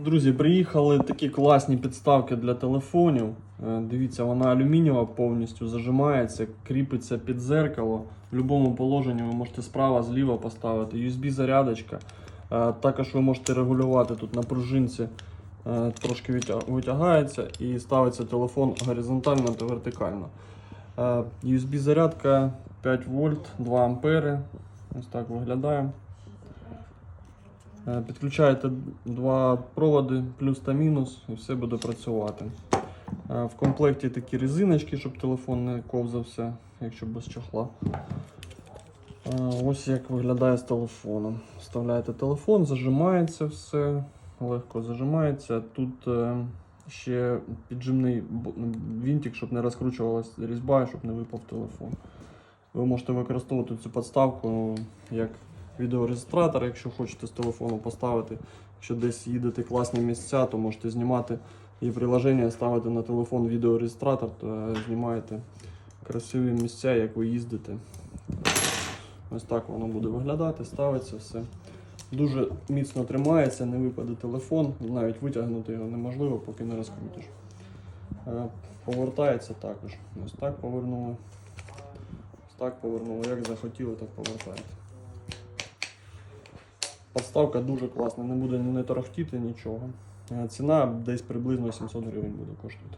Друзі, приїхали такі класні підставки для телефонів. Е, Дивіться, вона алюмінієва повністю зажимається, кріпиться під зеркало. В будь-якому положенні ви можете справа, зліва поставити. USB-зарядочка. Е, Також ви можете регулювати тут на пружинці. е, Трошки витягається і ставиться телефон горизонтально та вертикально. USB-зарядка 5 вольт, 2 ампери. Ось так виглядає. Е, Підключаєте два проводи, плюс та мінус, і все буде працювати. Е, В комплекті такі резиночки, щоб телефон не ковзався, якщо без чохла. Е, Ось як виглядає з телефоном. Вставляєте телефон, зажимається все, легко зажимається. Тут ще піджимний вінтик, щоб не розкручувалася різьба, щоб не випав телефон. Ви можете використовувати цю підставку як відеореєстратор, якщо хочете з телефону поставити. Якщо десь їдете класні місця, то можете знімати і приложення ставити на телефон відеореєстратор, то е, знімаєте красиві місця, як ви їздите. Ось так воно буде виглядати, ставиться все. Дуже міцно тримається, не випаде телефон, навіть витягнути його неможливо, поки не розкрутиш. Е, Повертається також. Ось так повернули. Ось так повернули. Як захотіли, так повертаєте. Подставка дуже класна, не буде не торохтіти нічого. Е, Ціна десь приблизно 700 гривень буде коштувати.